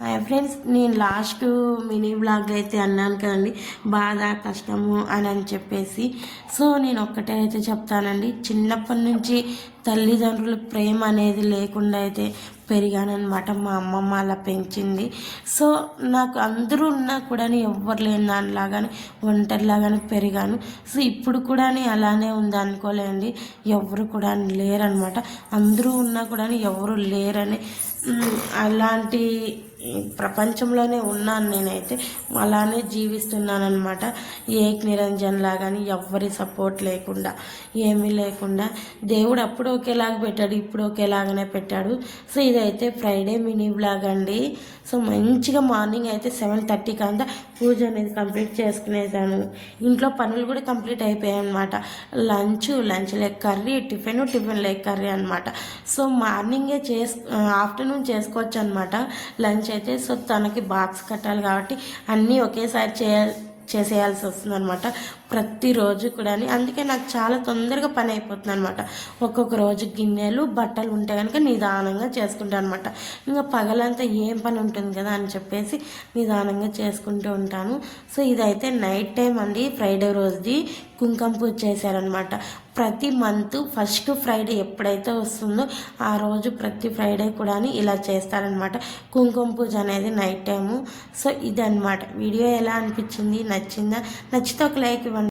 Hi friends నేను last mini vlog అయితే అన్నాను కదండి. బాధ కష్టము అని అని చెప్పేసి. సో నేను ఒక్కటే అయితే చెప్తానండి. చిన్నప్పటి నుంచి తల్లిదండ్రుల ప్రేమ అనేది లేకుండా అయితే పెరిగానమాట మా అమ్మమ్మ అలా పెంచింది. సో నాకు అందరూ ఉన్నా కూడా ఎవ్వరు లేని దానిలాగానే ఒంటరిలాగానే పెరిగాను. సో ఇప్పుడు కూడా అలానే ఉంది అనుకోలేండి. ఎవరు కూడా లేరనమాట అందరూ ఉన్నా కూడా ఎవరు లేరని అలాంటి ప్రపంచంలోనే ఉన్నాను నేనైతే. అలానే జీవిస్తున్నాను అనమాట ఏక్ నిరంజన్ లాగాని ఎవ్వరి సపోర్ట్ లేకుండా ఏమీ లేకుండా. దేవుడు అప్పుడు ఒకేలాగా పెట్టాడు ఇప్పుడు ఒకేలాగానే పెట్టాడు. సో ఇదైతే ఫ్రైడే మినీ బ్లాగ్ అండి. సో మంచిగా మార్నింగ్ అయితే సెవెన్ థర్టీకి అంతా పూజ అనేది కంప్లీట్ చేసుకునేసాను. ఇంట్లో పనులు కూడా కంప్లీట్ అయిపోయాయి అనమాట lunch lunch leg curry tiffin tiffin leg curry అనమాట సో మార్నింగే చేసు ఆఫ్టర్నూన్ చేసుకోవచ్చు అనమాట లంచ్ అయితే సో తనకి బాక్స్ కట్టాలి కాబట్టి అన్నీ ఒకేసారి చేయాలి చేసేయాల్సి వస్తుంది అనమాట ప్రతిరోజు కూడా అందుకే నాకు చాలా తొందరగా పని అయిపోతుంది అనమాట ఒక్కొక్క రోజు గిన్నెలు బట్టలు ఉంటే కనుక నిదానంగా చేసుకుంటాను అనమాట ఇంకా పగలంతా ఏం పని ఉంటుంది కదా అని చెప్పేసి నిదానంగా చేసుకుంటూ ఉంటాను. సో ఇదైతే నైట్ టైం అండి. ఫ్రైడే రోజుది కుంకుమ పూజ చేశారనమాట ప్రతి మంత్ ఫస్ట్ ఫ్రైడే ఎప్పుడైతే వస్తుందో ఆ రోజు ప్రతి ఫ్రైడే కూడా ఇలా చేస్తారనమాట కుంకుమ పూజ అనేది నైట్ టైము. సో ఇదనమాట వీడియో ఎలా అనిపించింది? నచ్చిందా? నచ్చితే ఒక లైక్